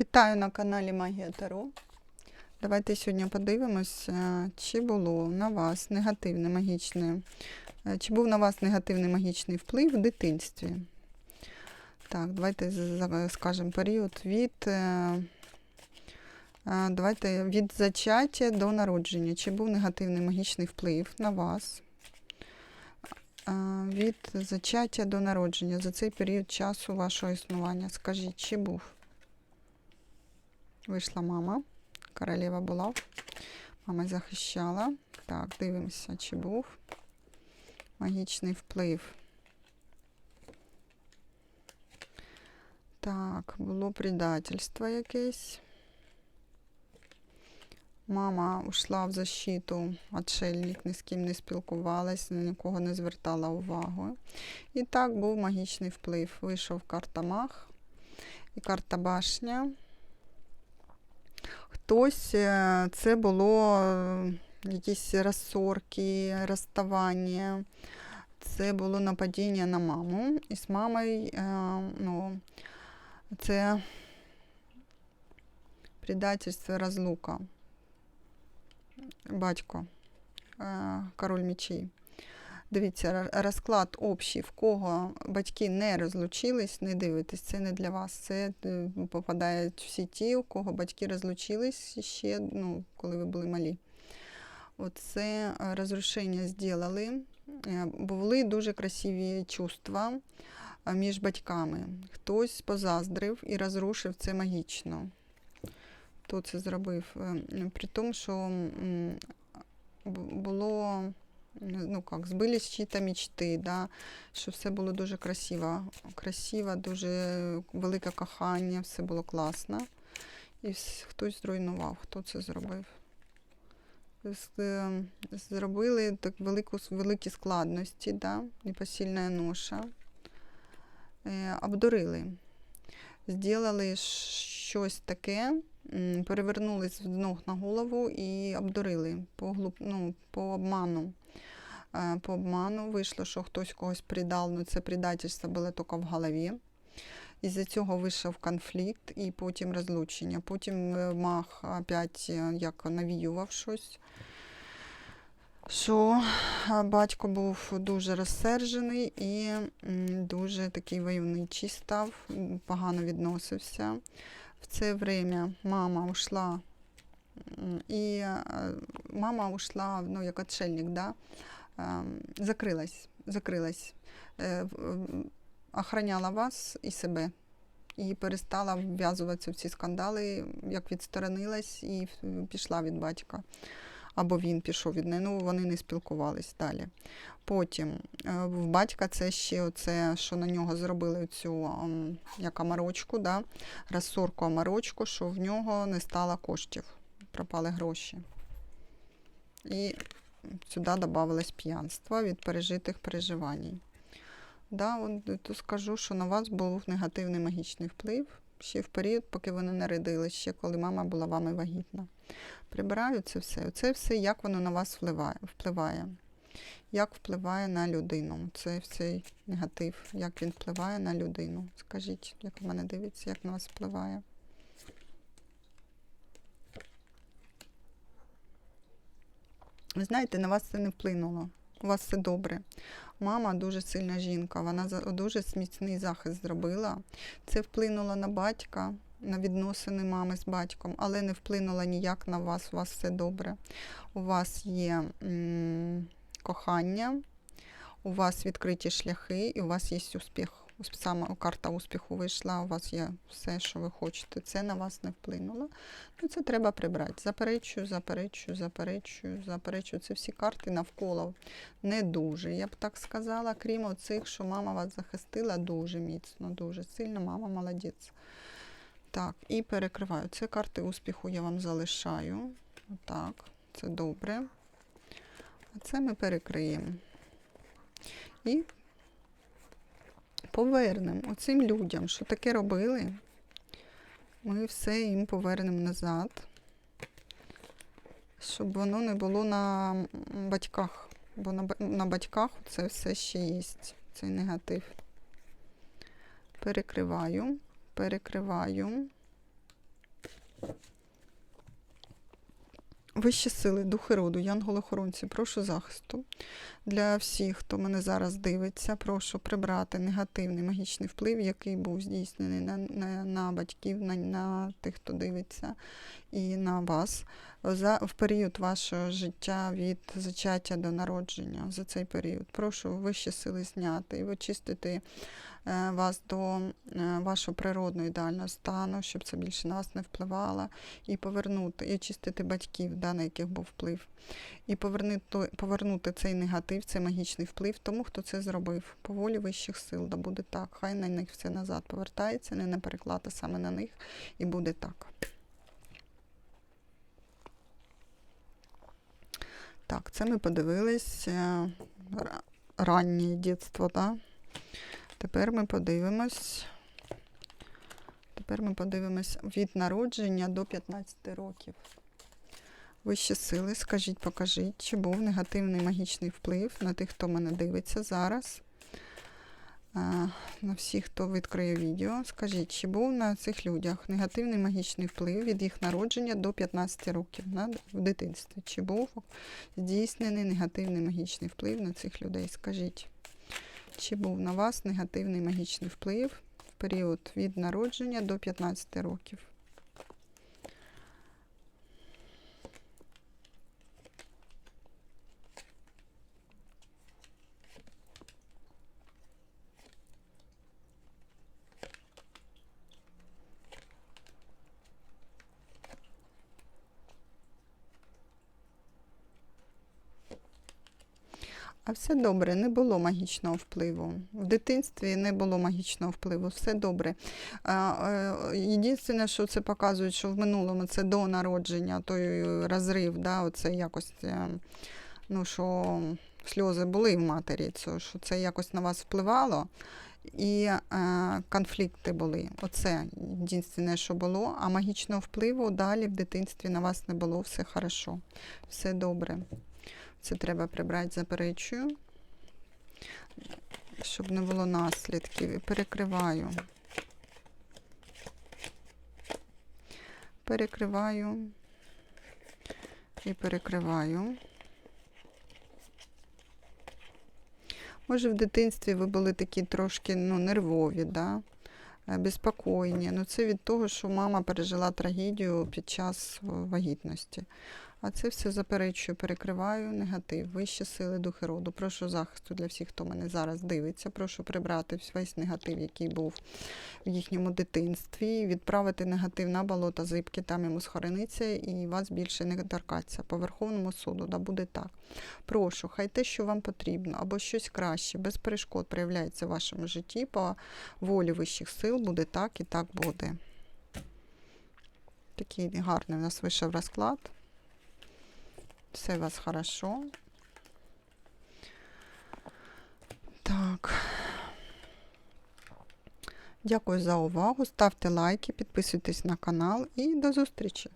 Вітаю на каналі Магія Таро. Давайте сьогодні подивимося, чи було на вас негативне магічне, е, чи був на вас негативний магічний вплив в дитинстві. Так, давайте скажемо період від, е, е, давайте від зачаття до народження. Чи був негативний магічний вплив на вас? Е, Від зачаття до народження за цей період часу вашого існування. Скажіть, чи був? Вийшла мама, королева була. Мама захищала. Так, дивимося, чи був магічний вплив. Так, було предательство якесь. Мама ушла в защиту, отшельник, ні з ким не спілкувалась, на нікого не звертала увагу. І так був магічний вплив. Вийшов карта Мах і карта Башня. Хтось е, це було е, якісь розсорки, розставання. Це було нападіння на маму. І з мамою е, ну, це предательство, розлука. Батько, король мечей. Дивіться, розклад общий, в кого батьки не розлучились, не дивитесь, це не для вас. Це е, попадають всі ті, у кого батьки розлучились ще, ну, коли ви були малі. Оце е, розрушення зробили. Е, Були дуже красиві чувства між батьками. Хтось позаздрив і розрушив це магічно. Хто це зробив? При тому, що було ну как, збились чиї-то мечти, да, що все було дуже красиво. Красиво, дуже велике кохання, все було класно. І хтось зруйнував. Хто це зробив? Е, Зробили так велику, великі складності, да, непосильна ноша. Е, Обдурили. Зробили щось таке, перевернулись з ног на голову і обдурили по, глуп, ну, по обману. Е, По обману вийшло, що хтось когось предав, але це предательство було тільки в голові. Із-за цього вийшов конфлікт і потім розлучення. Потім е, мах опять е, як навіював щось. Що батько був дуже розсержений і дуже такий войовничий став, погано відносився. В це время мама ушла, и е, мама ушла, ну, як отшельник, да? ем, закрилась, закрилась, е, охороняла вас і себе. І перестала вв'язуватися в ці скандали, як відсторонилась і пішла від батька. Або він пішов від неї. Ну, вони не спілкувались далі. Потім е, в батька це ще оце, що на нього зробили цю ем, як амарочку, да? розсорку амарочку, що в нього не стало коштів, пропали гроші. І сюди додавалось п'янство від пережитих переживань. Да, от тут скажу, що на вас був негативний магічний вплив ще в період, поки ви не народились, ще коли мама була вами вагітна. Прибираю це все. Це все, як воно на вас впливає. Як впливає на людину. Це цей негатив, як він впливає на людину. Скажіть, як у мене дивиться, як на вас впливає. Ви знаєте, на вас це не вплинуло. У вас все добре. Мама дуже сильна жінка, вона дуже сміцний захист зробила. Це вплинуло на батька, на відносини мами з батьком, але не вплинуло ніяк на вас. У вас все добре. У вас є м, кохання, у вас відкриті шляхи, і у вас є успіх. Саме карта успіху вийшла, у вас є все, що ви хочете. Це на вас не вплинуло. Ну, це треба прибрати. Заперечую, заперечую, заперечую, заперечую. Це всі карти навколо не дуже, я б так сказала, крім оцих, що мама вас захистила дуже міцно, дуже сильно. Мама молодець. Так, і перекриваю. Це карти успіху я вам залишаю. Так, це добре. А це ми перекриємо. І повернемо оцим людям, що таке робили. Ми все їм повернемо назад, щоб воно не було на батьках. Бо на, на батьках це все ще є, цей негатив. Перекриваю, перекриваю. Вищі сили, духи роду, янголи-охоронці, прошу захисту. Для всіх, хто мене зараз дивиться, прошу прибрати негативний магічний вплив, який був здійснений на, на, на батьків, на, на тих, хто дивиться, і на вас за, в період вашого життя від зачаття до народження за цей період. Прошу вищі сили зняти і очистити е, вас до е, вашого природного ідеального стану, щоб це більше на вас не впливало, і повернути, і очистити батьків, да, на яких був вплив, і повернути, повернути цей негатив, цей магічний вплив тому, хто це зробив. По волі вищих сил, да буде так. Хай на них все назад повертається, не на переклад, а саме на них, і буде так. Так, це ми подивились е, раннє дитинство, так? Тепер ми подивимось. Тепер ми подивимось від народження до 15 років. Вищі сили, скажіть, покажіть, чи був негативний магічний вплив на тих, хто мене дивиться зараз. На всіх, хто відкриє відео. Скажіть, чи був на цих людях негативний магічний вплив від їх народження до 15 років в дитинстві? Чи був здійснений негативний магічний вплив на цих людей? Скажіть, чи був на вас негативний магічний вплив в період від народження до 15 років? А все добре, не було магічного впливу. В дитинстві не було магічного впливу, все добре. Єдине, що це показує, що в минулому це до народження, той розрив, да, оце якось, е, ну, що сльози були в матері, що це якось на вас впливало. І е, конфлікти були. Оце єдине, що було. А магічного впливу далі в дитинстві на вас не було. Все хорошо, все добре. Це треба прибрати, заперечую, щоб не було наслідків. Перекриваю. Перекриваю і перекриваю. Може, в дитинстві ви були такі трошки ну, нервові, да? е, безпокійні. Ну, це від того, що мама пережила трагедію під час вагітності. А це все заперечую, перекриваю негатив, вищі сили духи роду. Прошу захисту для всіх, хто мене зараз дивиться. Прошу прибрати весь негатив, який був в їхньому дитинстві, відправити негатив на болото зибки, там йому схорониться і вас більше не торкаться. По Верховному суду, да буде так. Прошу, хай те, що вам потрібно, або щось краще, без перешкод проявляється в вашому житті, по волі вищих сил буде так і так буде. Такий гарний у нас вийшов розклад. Все у вас хорошо. Так. Дякую за увагу. Ставте лайки, підписуйтесь на канал і до зустрічі!